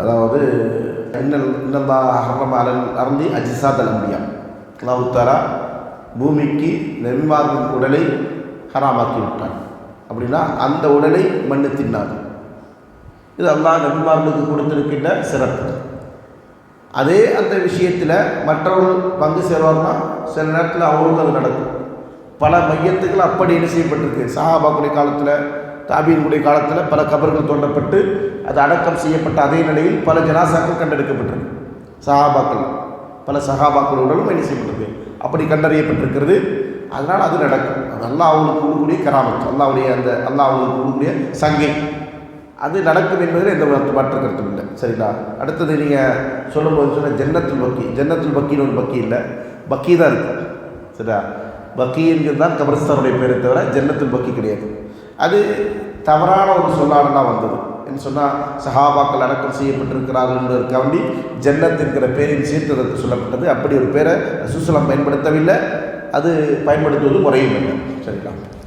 அதாவது இன்னல் இன்னல்லா ஹர்ரம் அலல் அருந்தி அஜிசாத் அலம்பியா அல்லாஹு பூமிக்கு நென்மார்பின் உடலை ஹராமாக்கி விட்டான் அப்படின்னா அந்த உடலை மண்ணு தின்னாது இது அல்லாஹ் நபிமார்களுக்கு கொடுத்திருக்கின்ற சிறப்பு. அதே அந்த விஷயத்தில் மற்றவர்கள் பங்கு சேர்வார்னா சில நேரத்தில் அவங்களுக்கு அது நடக்கும். பல மையத்துக்கள் அப்படி என்ன செய்யப்பட்டிருக்கு? சஹாபாக்குடைய காலத்தில் தாபீனுடைய காலத்தில் பல கபர்கள் தோண்டப்பட்டு அது அடக்கம் செய்யப்பட்ட அதே நிலையில் பல ஜனாசாக்கள் கண்டெடுக்கப்பட்டது சஹாபாக்கள் பல சஹாபாக்கள் உடலும் என்ன செய்யப்பட்டது? அப்படி கண்டறியப்பட்டிருக்கிறது. அதனால் அது நடக்கும். அது அல்லா அவங்களுக்கு கொடுக்கக்கூடிய கராமத்து அல்லாவுடைய அந்த அல்லா அவங்களுக்கு கொடுக்கக்கூடிய சங்கை. அது நடக்கும் என்பதில் எந்த மாற்று மாற்று கருத்தும் இல்லை. சரிங்களா? அடுத்தது நீங்கள் சொல்லும்போது சொன்ன ஜன்னத்துல் பக்கி. ஜன்னத்துல் பக்கின்னு ஒரு பக்கி இல்லை. பக்கி தான் இருக்குது சரியா? பக்கிங்கிறது தான் கபரஸ்தானுடைய பேரை தவிர ஜன்னத்துல் பக்கி கிடையாது. அது தவறான ஒரு சொல்லாடல் தான் வந்தது. என்று சொன்னால் சஹாபாக்கள் அடக்கம் செய்யப்பட்டிருக்கிறார்கள் என்பதற்காண்டி ஜன்னத் என்கிற பேரின் சீர்திருத்தம் சொல்லப்பட்டது. அப்படி ஒரு பேரை சுசலம் பயன்படுத்தவில்லை. அது பயன்படுத்துவது முறையும் இல்லை. சரிங்களா?